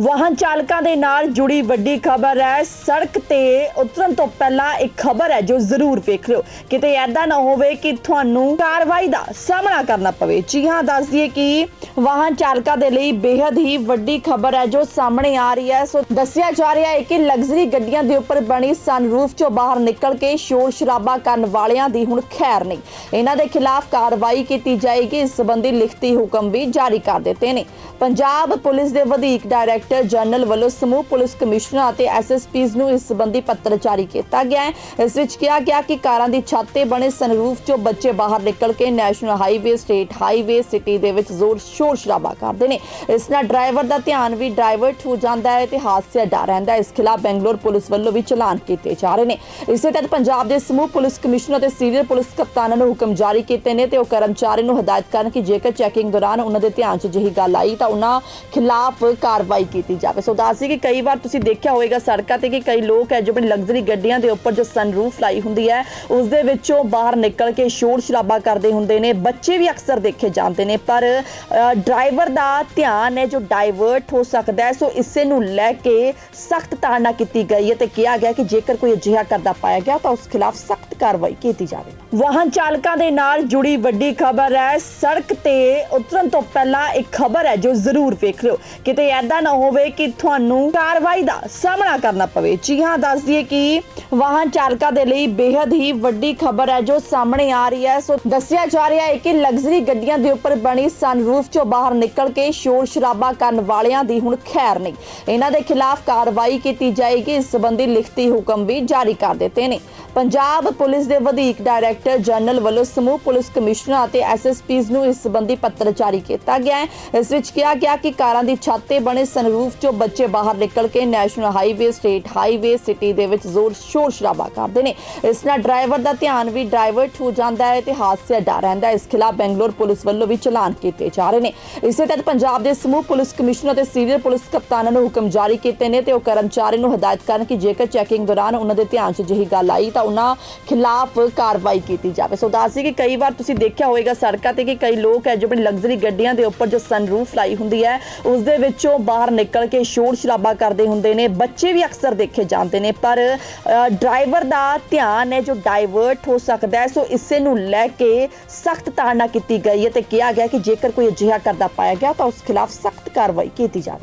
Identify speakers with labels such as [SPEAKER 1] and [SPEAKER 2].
[SPEAKER 1] ਵਾਹਨ ਚਾਲਕਾਂ ਦੇ ਨਾਲ ਜੁੜੀ ਵੱਡੀ ਖਬਰ ਹੈ। ਸੜਕ ਤੇ ਉਤਰਨ ਤੋਂ ਪਹਿਲਾਂ ਇੱਕ ਖਬਰ ਹੈ ਜੋ ਜ਼ਰੂਰ ਵੇਖ ਲਿਓ। ਕਿਤੇ ਐਦਾਂ ਨਾ ਹੋਵੇ ਕਿ ਤੁਹਾਨੂੰ ਕਾਰਵਾਈ ਦਾ ਸਾਹਮਣਾ ਕਰਨਾ ਪਵੇ। ਜੀ ਹਾਂ, ਦੱਸ ਦਈਏ ਕਿ ਵਾਹਨ ਚਾਲਕਾਂ ਦੇ ਲਈ ਬੇहद ਹੀ ਵੱਡੀ ਖਬਰ ਹੈ ਜੋ ਸਾਹਮਣੇ ਆ ਰਹੀ ਹੈ। ਸੋ ਦੱਸਿਆ ਜਾ ਰਿਹਾ ਹੈ ਕਿ ਲਗਜ਼ਰੀ ਗੱਡੀਆਂ ਦੇ ਉੱਪਰ ਬਣੀ ਸਨਰੂਫ ਚੋਂ ਬਾਹਰ ਨਿਕਲ ਕੇ ਸ਼ੋਰ ਸ਼ਰਾਬਾ ਕਰਨ ਵਾਲਿਆਂ ਦੀ ਹੁਣ ਖੈਰ ਨਹੀਂ। ਇਹਨਾਂ ਦੇ ਖਿਲਾਫ ਕਾਰਵਾਈ ਕੀਤੀ ਜਾਏਗੀ। ਇਸ ਸੰਬੰਧੀ ਲਿਖਤੀ ਹੁਕਮ ਵੀ ਜਾਰੀ ਕਰ ਦਿੱਤੇ ਨੇ। ਪੰਜਾਬ ਪੁਲਿਸ ਦੇ ਵਧੀਕ ਡਾਇਰੈਕਟਰ ਜਨਰਲ ਵੱਲੋਂ ਸਮੂਹ ਪੁਲਿਸ ਕਮਿਸ਼ਨਰ ਅਤੇ ਐਸਐਸਪੀਜ਼ ਨੂੰ ਇਸ ਸੰਬੰਧੀ ਪੱਤਰ ਜਾਰੀ ਕੀਤਾ ਗਿਆ ਹੈ। ਇਸ ਵਿੱਚ ਕਿਹਾ ਗਿਆ ਕਿ ਕਾਰਾਂ ਦੀ ਛੱਤ ਤੇ ਬਣੇ ਸਨਰੂਫ ਚੋਂ ਬੱਚੇ ਬਾਹਰ ਨਿਕਲ ਕੇ national highway, state highway, city ਦੇ ਵਿੱਚ ਜ਼ੋਰ ਸ਼ੋਰ ਸ਼ਰਾਬਾ ਕਰਦੇ ਨੇ। ਇਸ ਨਾਲ ਡਰਾਈਵਰ ਦਾ ਧਿਆਨ ਵੀ ਡਾਇਵਰਟ ਹੋ ਜਾਂਦਾ ਹੈ ਤੇ ਹਾਦਸੇ ਦਾ ਰਹਿੰਦਾ ਹੈ। ਇਸ ਖਿਲਾਫ ਬੈਂਗਲੌਰ ਪੁਲਿਸ ਵੱਲੋਂ ਵੀ ਚਲਾਨ ਕੀਤੇ ਜਾ ਰਹੇ ਨੇ। ਇਸੇ ਤਹਿਤ ਪੰਜਾਬ ਦੇ ਸਮੂਹ ਪੁਲਿਸ ਕਮਿਸ਼ਨਰ ਅਤੇ ਸੀਨੀਅਰ ਪੁਲਿਸ ਕਪਤਾਨਾਂ ਨੂੰ ਹੁਕਮ ਜਾਰੀ ਕੀਤੇ ਨੇ ਤੇ ਉਹ ਕਰਮਚਾਰੀ ਨੂੰ ਹਦਾਇਤ ਕਰਨ ਕਿ ਜੇਕਰ ਚੈਕਿੰਗ ਦੌਰਾਨ ਉਹਨਾਂ ਦੇ ਧਿਆਨ 'ਚ ਜਿਹੀ ਗੱਲ ਆਈ ਤਾਂ ਉਹਨਾਂ ਖਿਲਾਫ ਕਾਰਵਾਈ ਕੀਤੀ ਜਾਵੇ। ਸੋ ਦੱਸਦੀ ਕਿ ਕਈ ਵਾਰ ਤੁਸੀਂ ਦੇਖਿਆ ਹੋਵੇਗਾ ਸੜਕਾਂ ਤੇ ਕਿ ਕਈ ਲੋਕ ਹੈ ਜੋ ਆਪਣੀ ਲਗਜ਼ਰੀ ਗੱਡੀਆਂ ਦੇ ਉੱਪਰ ਜੋ ਸਨਰੂਫ ਲਾਈ ਹੁੰਦੀ ਹੈ, ਉਸ ਦੇ ਵਿੱਚੋਂ ਬਾਹਰ ਨਿਕਲ ਕੇ ਸ਼ੋਰ ਸ਼ਰਾਬਾ ਕਰਦੇ ਹੁੰਦੇ ਨੇ, ਬੱਚੇ ਵੀ ਅਕਸਰ ਦੇਖੇ ਜਾਂਦੇ ਨੇ। ਪਰ ਡਰਾਈਵਰ ਦਾ ਧਿਆਨ ਹੈ ਜੋ ਡਾਇਵਰਟ ਹੋ ਸਕਦਾ ਹੈ, ਸੋ ਇਸੇ ਨੂੰ ਲੈ ਕੇ ਸਖਤ ਤਾੜਨਾ ਕੀਤੀ ਗਈ ਹੈ ਤੇ ਕਿਹਾ ਗਿਆ ਕਿ ਜੇਕਰ ਕੋਈ ਅਜਿਹਾ ਕਰਦਾ ਪਾਇਆ ਗਿਆ ਤਾਂ ਉਸ ਖਿਲਾਫ ਸਖਤ ਕਾਰਵਾਈ ਕੀਤੀ ਜਾਵੇ ਵਾਹਨ ਚਾਲਕਾਂ ਦੇ ਨਾਲ ਜੁੜੀ ਵੱਡੀ ਖਬਰ ਹੈ, ਸੜਕ ਤੇ ਉਤਰਨ ਤੋਂ ਪਹਿਲਾਂ ਇੱਕ ਖਬਰ ਹੈ ਜੋ ਜ਼ਰੂਰ ਵੇਖ ਲਿਓ। ਕਿਤੇ ਐਦਾਂ ਨਾ ਹੋਵੇ ਕਿ ਤੁਹਾਨੂੰ ਕਾਰਵਾਈ ਦਾ ਸਾਹਮਣਾ ਕਰਨਾ ਪਵੇ। ਜੀ ਹਾਂ, ਦੱਸ ਦਈਏ ਕਿ ਵਾਹਨ ਚਾਲਕਾਂ ਦੇ ਲਈ ਬੇहद ਹੀ ਵੱਡੀ ਖਬਰ ਹੈ ਜੋ ਸਾਹਮਣੇ ਆ ਰਹੀ ਹੈ। ਸੋ ਦੱਸਿਆ ਜਾ ਰਿਹਾ ਹੈ ਕਿ ਲਗਜ਼ਰੀ ਗੱਡੀਆਂ ਦੇ ਉੱਪਰ ਬਣੀ ਸਨਰੂਫ ਚੋਂ ਬਾਹਰ ਨਿਕਲ ਕੇ ਸ਼ੋਰ ਸ਼ਰਾਬਾ ਕਰਨ ਵਾਲਿਆਂ ਦੀ ਹੁਣ ਖੈਰ ਨਹੀਂ। ਇਹਨਾਂ ਦੇ ਖਿਲਾਫ ਕਾਰਵਾਈ ਕੀਤੀ ਜਾਏਗੀ। ਇਸ ਸੰਬੰਧੀ ਲਿਖਤੀ ਹੁਕਮ ਵੀ ਜਾਰੀ ਕਰ ਦਿੱਤੇ ਨੇ। ਪੰਜਾਬ ਪੁਲਿਸ ਦੇ ਵਧੀਕ ਡਾਇਰੈਕਟਰ ਜਨਰਲ ਵੱਲੋਂ ਸਮੂਹ ਪੁਲਿਸ ਕਮਿਸ਼ਨਰ ਅਤੇ ਐਸਐਸਪੀਜ਼ ਨੂੰ ਇਸ ਸੰਬੰਧੀ ਪੱਤਰ ਜਾਰੀ ਕੀਤਾ ਗਿਆ ਹੈ। ਇਸ ਵਿੱਚ ਕਿਹਾ ਗਿਆ ਕਿ ਕਾਰਾਂ ਦੀ ਛੱਤ ਤੇ ਬਣੇ ਸਨਰੂਫ ਚੋਂ ਬੱਚੇ ਬਾਹਰ ਨਿਕਲ ਕੇ national highway state highway city ਦੇ ਵਿੱਚ ਜ਼ੋਰ ਸ਼ੋਰ ਸ਼ਰਾਬਾ ਕਰਦੇ ਨੇ। ਇਸ ਨਾਲ ਡਰਾਈਵਰ ਦਾ ਧਿਆਨ ਵੀ ਡਰਾਈਵਰ ਹੋ ਜਾਂਦਾ ਹੈ ਤੇ ਹਾਦਸੇ ਦਾ ਰਹਿੰਦਾ ਇਸ ਖਿਲਾਫ ਬੈਂਗਲੌਰ ਪੁਲਿਸ ਵੱਲੋਂ ਵੀ ਚਲਾਨ ਕੀਤੇ ਜਾ ਰਹੇ ਨੇ। ਇਸੇ ਤਹਿਤ ਪੰਜਾਬ ਦੇ ਸਮੂਹ ਪੁਲਿਸ ਕਮਿਸ਼ਨਰ ਅਤੇ ਸੀਨੀਅਰ ਪੁਲਿਸ ਕਪਤਾਨਾਂ ਨੂੰ ਹੁਕਮ ਜਾਰੀ ਕੀਤੇ ਨੇ ਤੇ ਉਹ ਕਰਮਚਾਰੀ ਨੂੰ ਹਦਾਇਤ ਕਰਨ ਕਿ ਜੇਕਰ ਚੈਕਿੰਗ ਦੌਰਾਨ ਉਹਨਾਂ ਦੇ ਧਿਆਨ 'ਚ ਜਿਹੀ ਗੱਲ ਆਈ ਤਾਂ ਉਹਨਾਂ ਖਿਲਾਫ ਕਾਰਵਾਈ ਕੀਤੀ ਜਾਵੇ। ਸੋ ਦੱਸਦੀ ਕਿ ਕਈ ਵਾਰ ਤੁਸੀਂ ਦੇਖਿਆ ਹੋਵੇਗਾ ਸੜਕਾਂ ਤੇ ਕਿ ਕਈ ਲੋਕ ਹੈ ਜੋ ਆਪਣੀ ਲਗਜ਼ਰੀ ਗੱਡੀਆਂ ਦੇ ਉੱਪਰ ਜੋ ਸਨਰੂਫ ਲਾਈ ਹੁੰਦੀ ਹੈ, ਉਸ ਦੇ ਵਿੱਚੋਂ ਬਾਹਰ ਨਿਕਲ ਕੇ ਸ਼ੋਰ ਸ਼ਰਾਬਾ ਕਰਦੇ ਹੁੰਦੇ ਨੇ, ਬੱਚੇ ਵੀ ਅਕਸਰ ਦੇਖੇ ਜਾਂਦੇ ਨੇ। ਪਰ ਡਰਾਈਵਰ ਦਾ ਧਿਆਨ ਹੈ ਜੋ ਡਾਇਵਰਟ ਹੋ ਸਕਦਾ ਹੈ, ਸੋ ਇਸੇ ਨੂੰ ਲੈ ਕੇ ਸਖਤ ਤਾੜਨਾ ਕੀਤੀ ਗਈ ਹੈ ਤੇ ਕਿਹਾ ਗਿਆ ਕਿ ਜੇਕਰ ਕੋਈ ਅਜਿਹਾ ਕਰਦਾ ਪਾਇਆ ਗਿਆ ਤਾਂ ਉਸ ਖਿਲਾਫ ਸਖਤ ਕਾਰਵਾਈ ਕੀਤੀ ਜਾਵੇ।